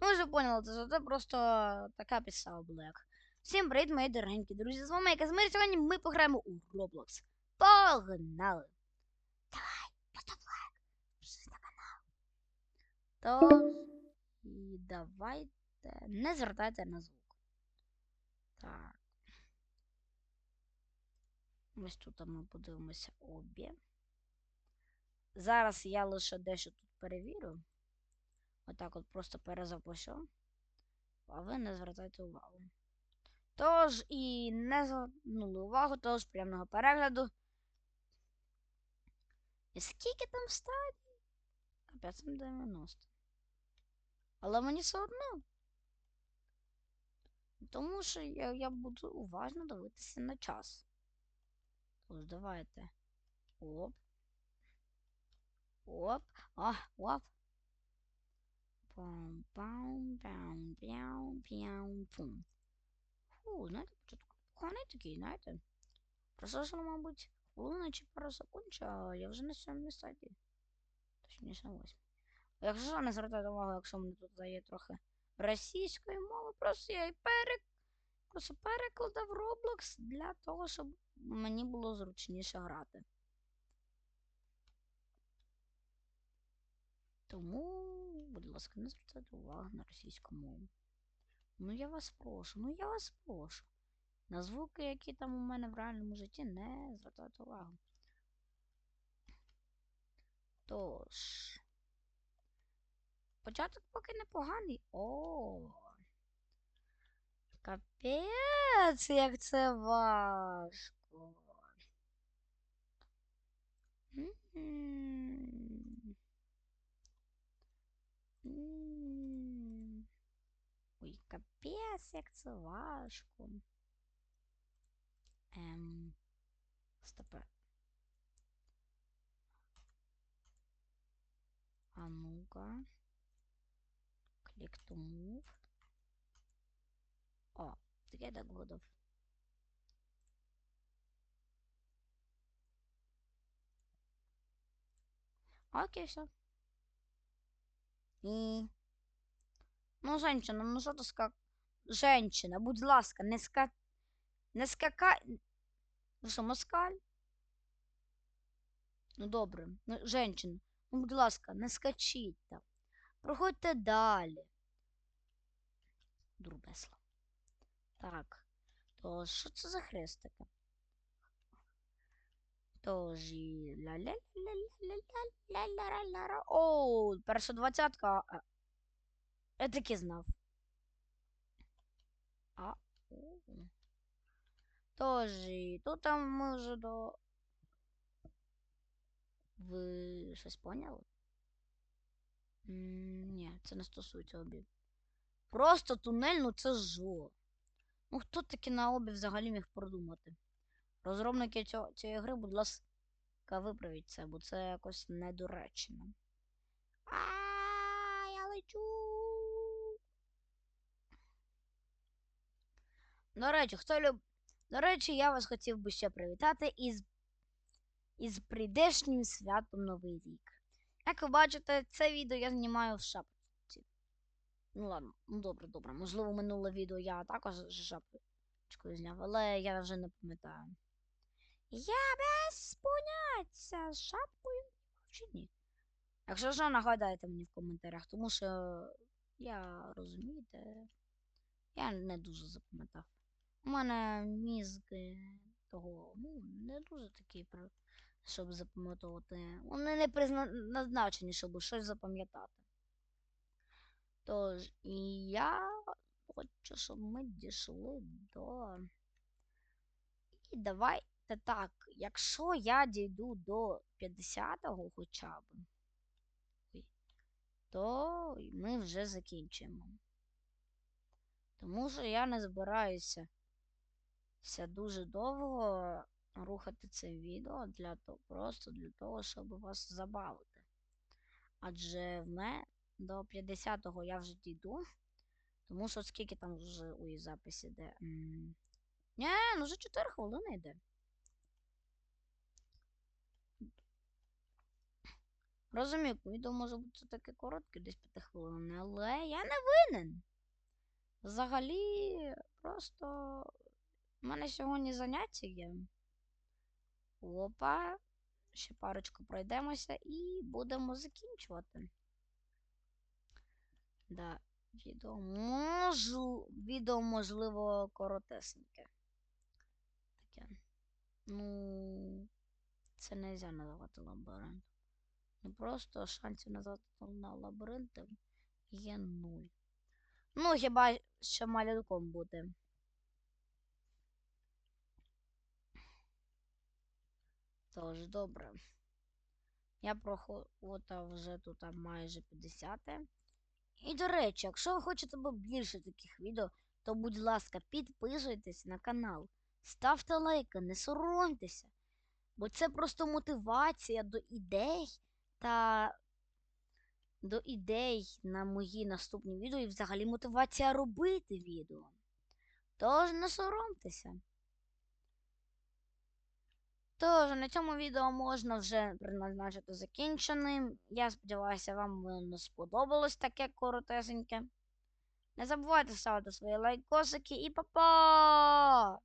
Ну, вже поняли, це, це просто така підстава була як. Всім привіт, мої дорогенькі друзі. З вами Казмир. Сьогодні ми пограємо у Roblox. Погнали! Давай, постав лайк. На канал. Тож, і давайте. Не звертайте на звук. Так. Ось тут ми подивимося обі. Зараз я лише дещо тут перевірю. Отак от просто перезапишу. А ви не звертайте увагу. Тож і не звернули увагу, тож приємного перегляду. І скільки там стадій? Капець там 90. Але мені все одно. Тому що я, я буду уважно дивитися на час. Тож давайте. Оп. Оп. А, оп. Пам пам пам пям пям пум. Фу, знаєте, початку поганий такий, знаєте. Процесор, мабуть, хвилина чи пару секунд, а я вже на сьомій стадії. Точніше, на восьмій. Якщо не звертайте увагу, якщо мене тут є трохи російської мови, просто я і перек... просто перекладав Roblox для того, щоб мені було зручніше грати. Тому, будь ласка, не звертайте увагу на російську мову. Ну я вас прошу, ну я вас прошу. На звуки, які там у мене в реальному житті, не звертайте увагу. Тож. Початок поки непоганий. О. Капець, як це важко. Капець, як це важко. Ем. Стопе. А ну-ка. Click to move. О, good of. Окей, все. І... Ну, женщина, ну що ти ска... Женщина, будь ласка, не ска... Не скакай... Ви що, москаль? Ну, добре. Ну, женщина, ну, будь ласка, не скачіть там. Проходьте далі. Дурбесло. Так. То що це за хрест таке? Тож і ля ля ля ля ля ля ля ля ля О, перша двадцятка. Я таки знав. А. Тож і тут там ми вже до. Ви щось поняли? Ні, це не стосується обів. Просто тунель, ну це жо. Ну хто таки на обі взагалі міг продумати? Розробники цього, цієї гри, будь ласка, виправіть це, бо це якось недоречно. А, я лечу. До речі, хто люб... До речі, я вас хотів би ще привітати із, із прийдешнім святом Новий рік. Як ви бачите, це відео я знімаю в шапці. Ну ладно, ну добре, добре. Можливо, минуле відео я також з шапочкою зняв, але я вже не пам'ятаю. Я без поняття з шапкою чи ні? Якщо що, нагадайте мені в коментарях, тому що я розумієте, я не дуже запам'ятав. У мене мізки того, ну, не дуже такі, щоб запам'ятовувати. Вони не призначені, щоб щось запам'ятати. Тож, і я хочу, щоб ми дійшли до. І давайте так, якщо я дійду до 50-го хоча б, то ми вже закінчимо. Тому що я не збираюся все дуже довго рухати це відео для того, просто для того, щоб вас забавити. Адже в мене до 50-го я вже дійду. Тому що скільки там вже у записі йде. Ні, ну вже 4 хвилини йде. Розумію, відео може бути таке коротке, десь 5 хвилин, але я не винен. Взагалі, просто в мене сьогодні заняття є. Опа. Ще парочку пройдемося і будемо закінчувати. Да, відео можу. Відео, можливо, коротесеньке. Таке. Ну, це не можна називати лабіринтом. Ну просто шансів назвати на лабіринтом є нуль. Ну, хіба що малюком бути. Тож, добре. Я проходив вже тут майже 50. І до речі, якщо ви хочете більше таких відео, то будь ласка, підписуйтесь на канал, ставте лайки, не соромтеся. Бо це просто мотивація до ідей та до ідей на мої наступні відео і взагалі мотивація робити відео. Тож не соромтеся. Тож, на цьому відео можна вже призначити закінченим. Я сподіваюся, вам воно сподобалось таке коротесеньке. Не забувайте ставити свої лайкосики і па-па!